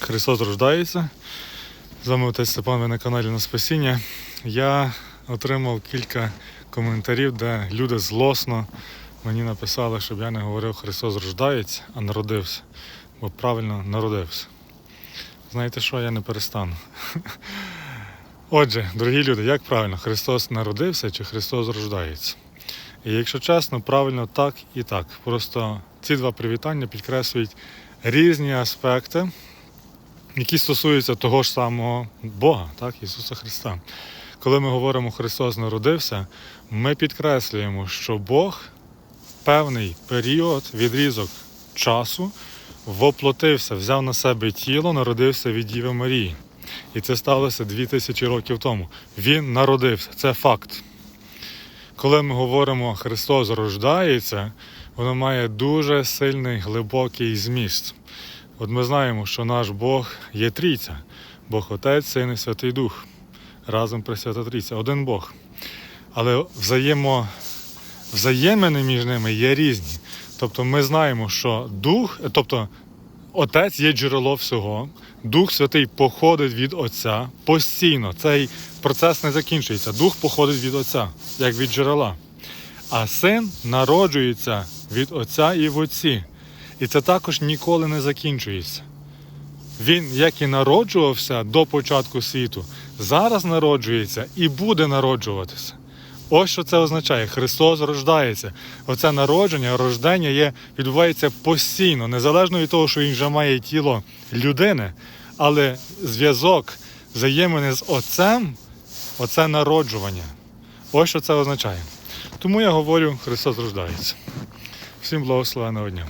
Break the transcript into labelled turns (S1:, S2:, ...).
S1: Христос рождається. З вами отець Степан, ви на каналі на Спасіння. Я отримав кілька коментарів, де люди злосно мені написали, щоб я не говорив Христос рождається, а народився. Бо правильно народився. Знаєте що, я не перестану. Отже, дорогі люди, як правильно, Христос народився чи Христос рождається? І якщо чесно, правильно так і так. Просто ці два привітання підкреслюють різні аспекти, які стосуються того ж самого Бога, так, Ісуса Христа. Коли ми говоримо Христос народився, ми підкреслюємо, що Бог певний період, відрізок часу воплотився, взяв на себе тіло, народився від Діви Марії. І це сталося 2000 років тому. Він народився, це факт. Коли ми говоримо Христос рождається, воно має дуже сильний глибокий зміст. От ми знаємо, що наш Бог є трійця, Бог Отець, Син і Святий Дух. Разом Пресвята Трійця, один Бог. Але взаємо, взаємини між ними є різні. Тобто ми знаємо, що Дух, тобто Отець є джерело всього, Дух Святий походить від Отця постійно. Цей процес не закінчується. Дух походить від Отця, як від джерела. А син народжується від Отця і в Отці. І це також ніколи не закінчується. Він, як і народжувався до початку світу, зараз народжується і буде народжуватися. Ось що це означає. Христос рождається. Оце народження, рождення є, відбувається постійно, незалежно від того, що він вже має тіло людини, але зв'язок взаємини з Отцем оце народжування. Ось що це означає. Тому я говорю, Христос рождається. Всім благословеного дня.